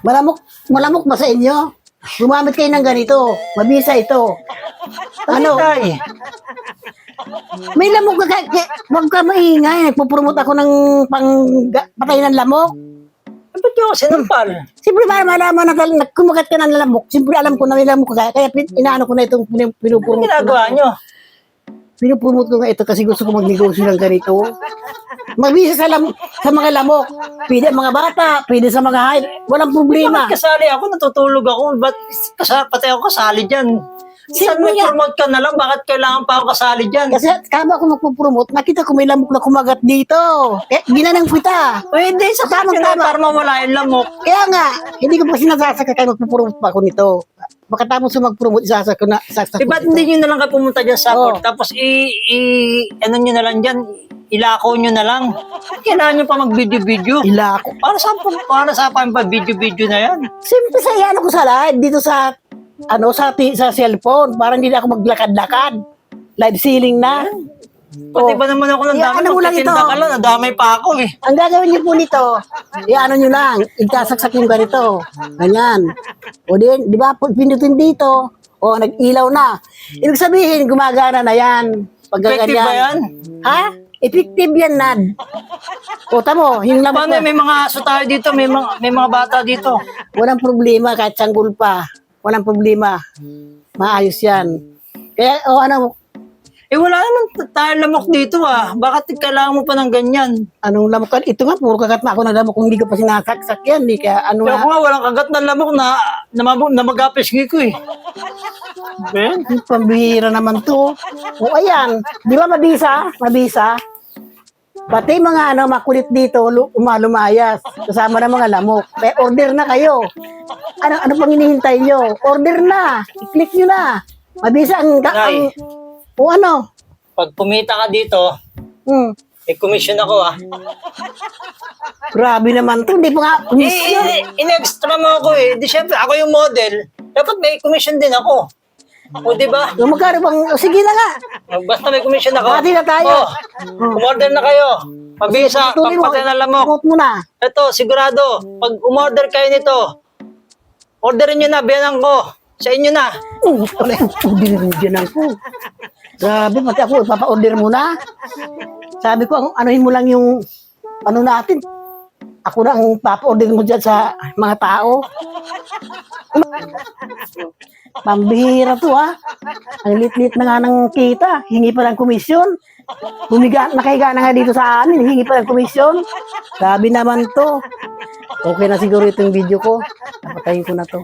Malamok, malamok ba sa inyo? Gumamit kayo ng ganito. Mabisa ito. Ano? Tay, May lamok ka, kaya, kaya, huwag ka maingay. Nagpupromote ako ng pang ga- patay ng lamok. ba't yung sinampal? Siyempre, para malaman na tal- nag- kumagat ka ng lamok, siyempre alam ko na may lamok ka. Kaya pin- inaano ko na itong pin- Ano pinupromote. ko ginagawa na- nyo? Pinupromote ko nga ito kasi gusto ko magnegosyo ng ganito. Mabisa sa, lam- sa mga lamok. Pwede mga bata, pwede sa mga high. Walang problema. Bakit kasali ako? Natutulog ako. Ba't kasa, pati ako kasali dyan? Saan Siyempre may promote ka na lang? Bakit kailangan pa ako kasali dyan? Kasi kama ako magpupromote, nakita ko may lamok na kumagat dito. Eh, ginanang kita. Pwede, sa Tamang tamang tama. para mawala yung lamok. Kaya nga, hindi ko pa sinasasaka kaya magpupromote pa ako nito. Pagkatapos ko mag-promote, isasaka ko na. Isasaka Eh, ba't hindi nyo na lang kayo pumunta dyan sa court? Tapos, i, i, ano nyo na lang dyan? Ilako nyo na lang. Ba't Kailangan nyo pa mag-video-video. Ila ako. Para sa para sa pa pa video-video na yan. Siyempre sa ano ko sa live, dito sa, ano, sa, sa cellphone. Parang hindi na ako maglakad-lakad. Live ceiling na. Pati ba naman ako ng Yeah, dami ano mo lang magtitinda ito? ka lang, nadamay pa ako eh. Ang gagawin niyo po nito, i-ano nyo lang, ikasaksak yung ganito. Ganyan. O din, di ba, pag pinutin dito, o nag-ilaw na. Ibig sabihin, gumagana na yan. Pag Effective ba yan? Ha? Effective yan, Nad. O tamo, yung lamok Paano na. may mga aso tayo dito, may mga, may mga bata dito. Walang problema kahit sanggol pa. Walang problema. Maayos yan. Kaya, o ano, Eh wala naman tayo lamok dito ah. Bakit kailangan mo pa ng ganyan? anong lamok ka? Ito nga, puro kagat na ako ng lamok kung hindi ko pa sinasaksak yan. Di kaya, ano Kaya nga, ako nga walang kagat ng lamok na na, mab- na mag-apis ko eh. Ben? Pambihira naman to. O ayan, di ba mabisa? Mabisa. Pati mga ano, makulit dito, lu- umalumayas. Kasama ng mga lamok. Kaya order na kayo. Ano, ano pang hinihintay nyo? Order na. I-click nyo na. Mabisa ang... ang Nay. o ano? Pag pumita ka dito, Hmm. may commission ako ah. Grabe naman to. Hindi pa nga Eh, commission. eh, in-extra mo ako eh. Di syempre, ako yung model. Dapat may commission din ako. O di ba? Yung magkano bang... o, sige na nga. Basta may commission ako. Bati na tayo. Oh, umorder na kayo. Pabisa, Tuloy mo. Promote mo na. Ito, sigurado, pag umorder kayo nito, orderin nyo na, biyanan ko. Sa inyo na. Oh, wala yung din ako. Grabe, pati ako, ipapa-order mo na. Sabi ko, anuhin mo lang yung, ano natin, ako na ang papa-order mo dyan sa mga tao. Pambihira to ha. Ang lit-lit na nga ng kita. Hingi pa ng komisyon. Humiga, nakahiga na nga dito sa amin. Hingi pa ng komisyon. Grabe naman to. Okay na siguro itong video ko. Napatayin ko na to.